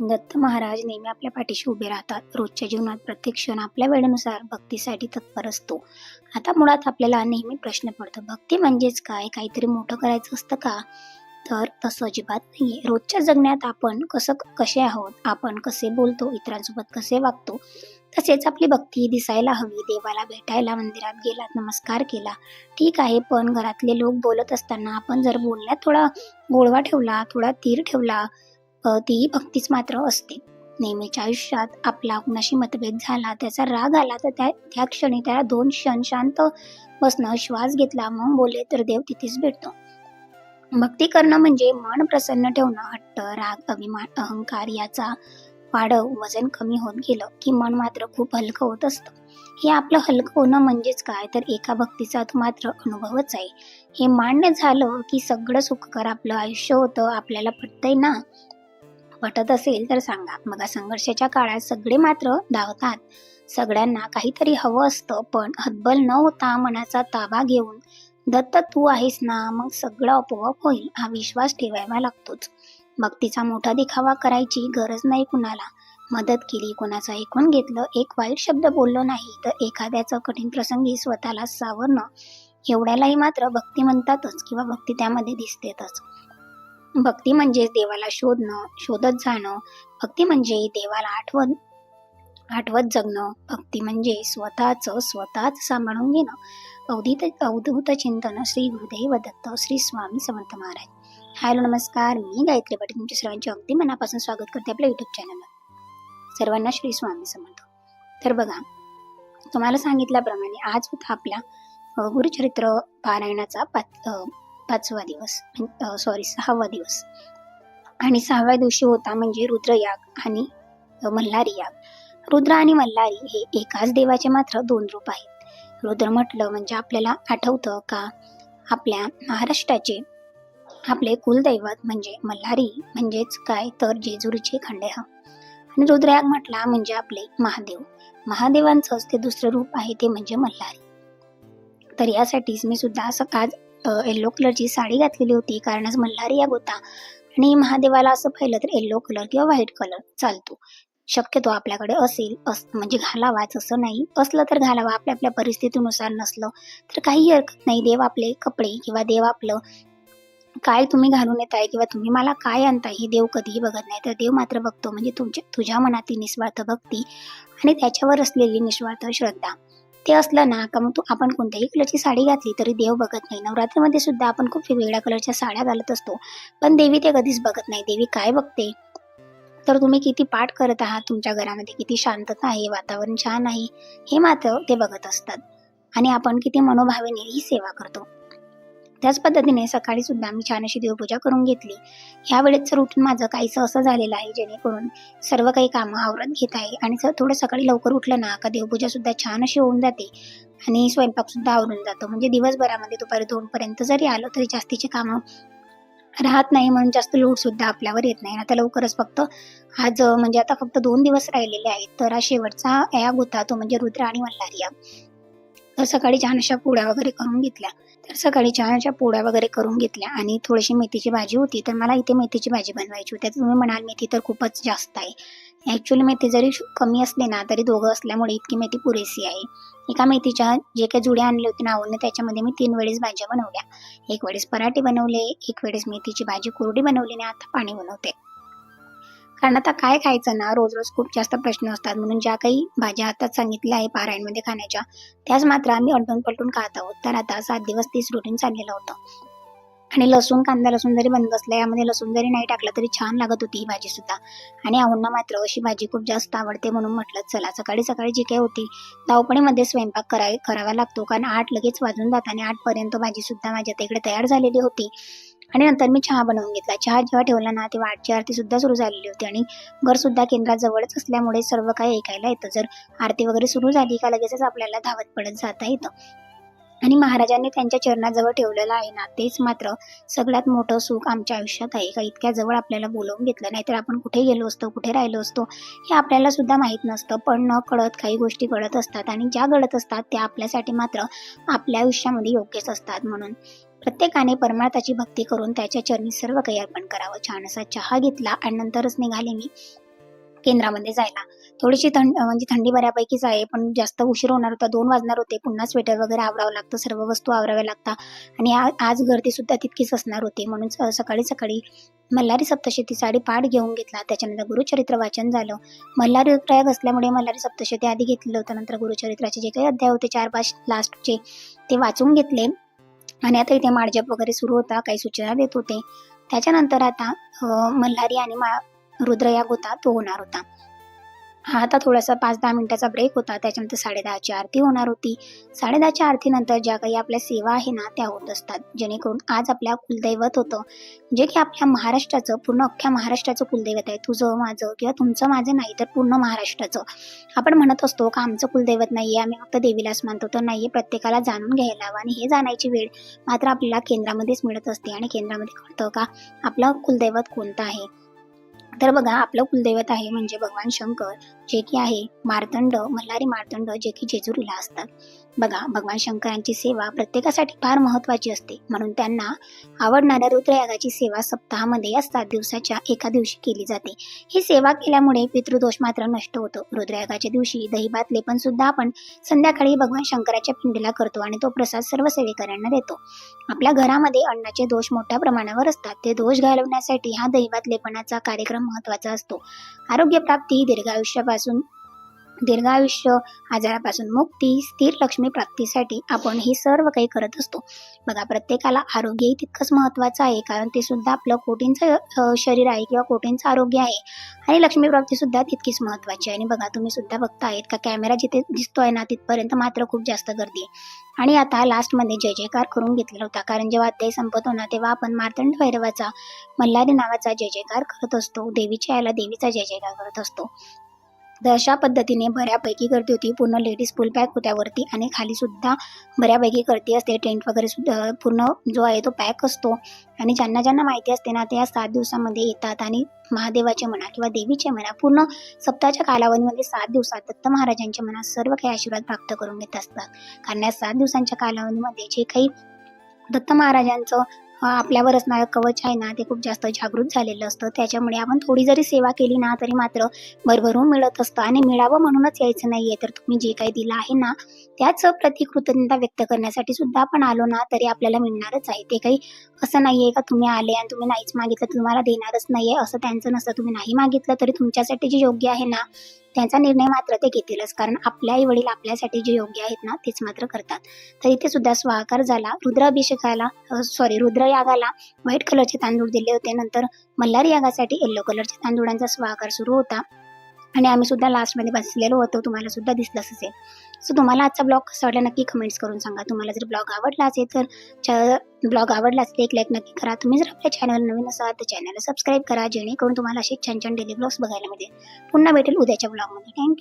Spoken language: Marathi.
दत्त महाराज नेहमी आपल्या पाठीशी उभे राहतात. रोजच्या जीवनात प्रत्येक क्षण आपल्या वेळेनुसार भक्तीसाठी तत्पर असतो. आता मुळात आपल्याला नेहमी प्रश्न पडतो भक्ती म्हणजेच काय? काहीतरी मोठं करायचं असतं का? तर तसं अजिबात नाहीये. रोजच्या जगण्यात आपण कसं कसे आहोत? आपण कसे बोलतो? इतरांसोबत कसे वागतो? तसेच आपली भक्ती दिसायला हवी. देवाला भेटायला मंदिरात गेलात नमस्कार केला. ठीक आहे पण घरातले लोक बोलत असताना आपण जर बोलण्यात थोडा गोळवा ठेवला थोडा तीर ठेवला ती भक्तीच मात्र असते. नेहमीच्या आयुष्यात आपला कुणाशी मतभेद झाला त्याचा राग आला तर त्या त्या क्षणी त्याला दोन क्षण शांत बसणं श्वास घेतला मग बोलले तर देव तिथेच भेटतो. भक्ती करणं म्हणजे मन प्रसन्न ठेवणं हट्ट राग अभिमान अहंकार याचा वाढव वजन कमी होत गेलं की मन मात्र खूप हलकं होत असतं. हे आपलं हलकं होणं म्हणजेच काय? तर एका भक्तीचा तो मात्र अनुभवच आहे. हे मान्य झालं की सगळं सुखकर आपलं आयुष्य होतं आपल्याला पटतंय ना? पटत असेल तर सांगा. मग संघर्षाच्या काळात सगळे मात्र धावतात. सगळ्यांना काहीतरी हवं असतं पण हतबल न होता मनाचा ताबा घेऊन दत्त तू आहेस ना मग सगळं आपोआप होईल. हा विश्वास ठेवायला लागतोच. भक्तीचा मोठा दिखावा करायची गरज नाही कुणाला. मदत केली कोणाचं ऐकून घेतलं एक वाईट शब्द बोललो नाही तर एखाद्याचं कठीण प्रसंगी स्वतःला सावरणं एवढ्यालाही मात्र भक्ती म्हणतातच किंवा भक्ती त्यामध्ये दिसतेतच. भक्ती म्हणजे देवाला शोधणं शोधत जाणं. भक्ती म्हणजे देवाला आठवण आठवत जगणं. भक्ती म्हणजे स्वतःच स्वतःच सांभाळून घेणं. अवधूत अवधूत चिंतन श्री गुरुदेव दत्त श्री स्वामी समर्थ महाराज. हॅलो नमस्कार. मी गायत्री पाटील. तुमच्या सर्वांचे अगदी मनापासून स्वागत करते आपल्या युट्यूब चॅनलवर सर्वांना श्री स्वामी समर्थ. तर बघा तुम्हाला सांगितल्याप्रमाणे आज होता आपल्या गुरुचरित्र पारायणाचा पाच पाचवा दिवस सॉरी सहावा दिवस. आणि सहाव्या दिवशी होता म्हणजे रुद्रयाग आणि मल्हारी याग. रुद्र आणि मल्हारी हे एकाच देवाचे मात्र दोन रूप आहेत. रुद्र म्हटलं म्हणजे आपल्याला आठवतं का? आपल्या महाराष्ट्राचे आपले कुलदैवत म्हणजे मल्हारी म्हणजेच काय? तर जेजुरीचे खंडेह. आणि रुद्रयाग म्हटला म्हणजे आपले महादेव. महादेवांचंच ते दुसरं रूप आहे ते म्हणजे मल्हारी. तर यासाठीच मी सुद्धा असं आज येल्लो कलरची साडी घातलेली होती. कारण आज मल्हारी याग होता आणि महादेवाला असं पाहिलं तर येल्लो कलर किंवा व्हाईट कलर चालतो. शक्यतो आपल्याकडे असेल अस म्हणजे घालावाच असं नाही. असलं तर घालावा. आपल्या आपल्या परिस्थितीनुसार नसलं तर काही हरकत नाही. देव आपले कपडे किंवा देव आपलं काय तुम्ही घालून येत आहे किंवा तुम्ही मला काय आणताय हे देव कधीही बघत नाही. तर देव मात्र बघतो. म्हणजे तुमच्या तुझ्या मनातील निस्वार्थ भक्ती आणि त्याच्यावर असलेली निस्वार्थ श्रद्धा. ते असलं ना का मग तू आपण कोणत्याही कलरची साडी घातली तरी देव बघत नाही. नवरात्रीमध्ये सुद्धा आपण खूप वेगवेगळ्या कलरच्या साड्या घालत असतो. पण देवी ते कधीच बघत नाही. देवी काय बघते? तर तुम्ही किती पाठ करत आहात? तुमच्या घरामध्ये किती शांतता आहे? वातावरण छान आहे? हे मात्र ते बघत असतात. आणि आपण किती मनोभावेने ही सेवा करतो. त्याच पद्धतीने सकाळी सुद्धा मी छान अशी देवपूजा करून घेतली. ह्या वेळेचं रुटीन माझं काहीसं असं झालेलं आहे जेणेकरून सर्व काही कामं आवरत घेत आहे आणि जर थोडं सकाळी लवकर उठलं ना का देवपूजा सुद्धा छान अशी होऊन जाते आणि स्वयंपाक सुद्धा आवरून जातो. म्हणजे दिवसभरामध्ये दुपारी दोन पर्यंत जरी आलो तरी जास्तीचे कामं राहत नाही म्हणून जास्त लोड सुद्धा आपल्यावर येत नाही. आता लवकरच फक्त आज म्हणजे आता फक्त दोन दिवस राहिलेले आहेत. तर हा शेवटचा याग होता तो म्हणजे रुद्र आणि मल्हारिया तर सकाळी छानशा पोळ्या वगैरे करून घेतल्या. तर सकाळी छानशा पोळ्या वगैरे करून घेतल्या आणि थोडीशी मेथीची भाजी होती. तर मला इथे मेथीची भाजी बनवायची होती. तुम्ही म्हणाल मेथी तर खूपच जास्त आहे. ॲक्च्युली मेथी जरी कमी असले ना तरी दोघं असल्यामुळे इतकी मेथी पुरेशी आहे. एका मेथीच्या जे काही जुड्या आणले होते ना आवडले त्याच्यामध्ये मी तीन वेळेस भाज्या बनवल्या. एक वेळेस पराठे बनवले एक वेळेस मेथीची भाजी कोरडी बनवली आणि आता पाणी बनवते. कारण आता काय खायचं ना रोज रोज खूप जास्त प्रश्न असतात. म्हणून ज्या काही भाज्या आताच सांगितल्या आहे पारायणमध्ये खाण्याच्या त्याच मात्र आम्ही अडून पलटून खात आहोत. तर आता सात दिवस तीस रुटीन चाललेलं होतं. आणि लसूण कांदा लसूण जरी बंद असला यामध्ये लसूण जरी नाही टाकला तरी छान लागत होती ही भाजी सुद्धा. आणि आहुंना मात्र अशी भाजी खूप जास्त आवडते म्हणून म्हटलं चला सकाळी सकाळी जी काही होती धावपणीमध्ये स्वयंपाक कराय करावा लागतो. कारण आठ लगेच वाजून जात आणि आठपर्यंत भाजी सुद्धा माझ्या तिकडे तयार झालेली होती. आणि नंतर मी चहा बनवून घेतला. चहा जेव्हा ठेवला ना तेव्हा आठची आरती सुद्धा सुरू झालेली होती आणि घर सुद्धा असल्यामुळे सर्व काही ऐकायला येतं. जर आरती वगैरे सुरू झाली का लगेचच आपल्याला धावत पडत जाता येतं. आणि महाराजांनी त्यांच्या चरणाजवळ ठेवलेलं आहे ना तेच मात्र सगळ्यात मोठं सुख आमच्या आयुष्यात आहे. का इतक्या जवळ आपल्याला बोलवून घेतलं नाहीतर आपण कुठे गेलो असतो कुठे राहिलो असतो हे आपल्याला सुद्धा माहीत नसतं. पण न कळत काही गोष्टी घडत असतात आणि ज्या घडत असतात त्या आपल्यासाठी मात्र आपल्या आयुष्यामध्ये योग्यच असतात म्हणून. प्रत्येकाने परमार्थाची भक्ती करून त्याच्या चरणी सर्व काही अर्पण करावं. छान असा चहा घेतला आणि नंतरच निघाले मी केंद्रामध्ये जायला. थोडीशी थंड म्हणजे थंडी बऱ्यापैकीच आहे पण जास्त उशीर होणार होता दोन वाजणार होते. पुन्हा स्वेटर वगैरे आवरावं लागतं सर्व वस्तू आवराव्या लागतात. आणि आज गर्दी सुद्धा तितकीच असणार होती. म्हणून सकाळी सकाळी मल्हारी सप्तशती साडी पाठ घेऊन घेतला. त्याच्यानंतर गुरुचरित्र वाचन झालं. मल्हारी प्रयाग असल्यामुळे मल्हारी सप्तशती आधी घेतलं होतं. नंतर गुरुचरित्राचे जे काही अध्याय होते चार पाच लास्टचे ते वाचून घेतले. आणि आता इथे माळजप वगैरे सुरू होता काही सूचना देत होते. त्याच्यानंतर आता मल्हारी आणि मा रुद्रयाग गोता तो होणार होता. हा आता थोडासा पाच दहा मिनिटाचा ब्रेक होता. त्याच्यानंतर साडेदहाची आरती होणार होती. साडेदहाच्या आरतीनंतर ज्या काही आपल्या सेवा आहे ना त्या होत असतात. जेणेकरून आज आपल्या कुलदैवत होतं. जे की आपल्या महाराष्ट्राचं पूर्ण अख्ख्या महाराष्ट्राचं कुलदैवत आहे. तुझं माझं किंवा तुमचं माझं नाही तर पूर्ण महाराष्ट्राचं. आपण म्हणत असतो का आमचं कुलदैवत नाहीये. आम्ही फक्त देवीलाच मानतो. तर नाहीये. प्रत्येकाला जाणून घ्यायला हवं आणि हे जाण्याची वेळ मात्र आपल्याला केंद्रामध्येच मिळत असते. आणि केंद्रामध्ये कळतं का आपलं कुलदैवत कोणतं आहे? तर बघा आपलं कुलदैवत आहे म्हणजे भगवान शंकर जे की आहे मार्तंड मल्हारी मार्तंड जे की जेजुरीला असतात. बघा भगवान शंकरांची सेवा प्रत्येकासाठी फार महत्वाची असते. म्हणून त्यांना आवडणाऱ्या रुद्रयागाची सेवा सप्ताहामध्ये या सात दिवसाच्या एका दिवशी केली जाते. ही सेवा केल्यामुळे पितृदोष मात्र नष्ट होतो. रुद्रयागाच्या दिवशी दहीभात लेपन सुद्धा आपण संध्याकाळी भगवान शंकराच्या पिंडीला करतो आणि तो प्रसाद सर्व सेवेकऱ्यांना देतो. आपल्या घरामध्ये अन्नाचे दोष मोठ्या प्रमाणावर असतात. ते दोष घालवण्यासाठी हा दहीभात लेपनाचा कार्यक्रम महत्त्वाचा असतो. आरोग्य प्राप्ती दीर्घायुष्यापासून दीर्घायुष्य आजारापासून मुक्ती स्थिर लक्ष्मी प्राप्तीसाठी आपण हे सर्व काही करत असतो. बघा प्रत्येकाला आरोग्यही तितकंच महत्वाचं आहे कारण ते सुद्धा आपलं कोटींचं शरीर आहे किंवा कोटींचं आरोग्य आहे. आणि लक्ष्मी प्राप्ती सुद्धा तितकीच महत्वाची आहे. आणि बघा तुम्ही सुद्धा बघतायत का कॅमेरा जिथे दिसतोय ना तिथपर्यंत मात्र खूप जास्त गर्दी आहे. आणि आता लास्टमध्ये जय जयकार करून घेतलेला होता कारण जेव्हा अध्याय संपत होणार तेव्हा आपण मार्तंड भैरवाचा मल्हारी नावाचा जय जयकार करत असतो. देवीच्या याला देवीचा जय जयकार करत असतो. तर अशा पद्धतीने बऱ्यापैकी गर्दी होती. पूर्ण लेडीज फुल पॅक होत्या वरती आणि खाली सुद्धा बऱ्यापैकी गर्दी असते. टेंट वगैरे सुद्धा पूर्ण जो आहे तो पॅक असतो. आणि ज्यांना ज्यांना माहिती असते ना ते या सात दिवसामध्ये येतात आणि महादेवाचे म्हणा किंवा देवीचे म्हणा पूर्ण सप्ताहाच्या कालावधीमध्ये सात दिवसात दत्त महाराजांच्या मनात सर्व काही आशीर्वाद प्राप्त करून घेत असतात. कारण या सात दिवसांच्या कालावधीमध्ये जे काही दत्त महाराजांचं आपल्यावर असणारं कवच आहे ना ते खूप जास्त जागृत झालेलं असतं. त्याच्यामुळे आपण थोडी जरी सेवा केली ना तरी मात्र भरभरून मिळत असतं. आणि मिळावं म्हणूनच यायचं नाहीये. तर तुम्ही जे काही दिलं आहे ना त्याच प्रति कृतज्ञता व्यक्त करण्यासाठी सुद्धा आपण आलो ना तरी आपल्याला मिळणारच आहे. ते काही असं नाहीये का तुम्ही आले आणि तुम्ही नाहीच मागितलं तुम्हाला देणारच नाहीये. असं त्यांचं नसतं. तुम्ही नाही मागितलं तरी तुमच्यासाठी जे योग्य आहे ना त्यांचा निर्णय मात्र ते घेतीलच. कारण आपल्या आई वडील आपल्यासाठी जे योग्य आहेत ना तेच मात्र करतात. तर इथे सुद्धा स्वाहाकार झाला. रुद्राभिषेकाला सॉरी रुद्रयागाला व्हाईट कलरचे तांदूळ दिले होते. नंतर मल्हार यागासाठी येल्लो कलरच्या तांदूळांचा स्वाहाकार सुरू होता. आणि आम्ही सुद्धा लास्टमध्ये बसलेलो होतो. तुम्हाला सुद्धा दिसलंच असेल. सो तुम्हाला आजचा ब्लॉग कसा वाटला नक्की कमेंट्स करून सांगा. तुम्हाला जर ब्लॉग आवडला असेल तर ब्लॉग आवडला असेल एक लाईक नक्की करा. तुम्ही जर आपल्या चॅनल नवीन असाल तर चॅनलला सबस्क्राईब करा. जेणेकरून तुम्हाला असे छान छान डेली ब्लॉग्स बघायला मिळेल पुन्हा भेटेल उद्याच्या ब्लॉगमध्ये थँक्यू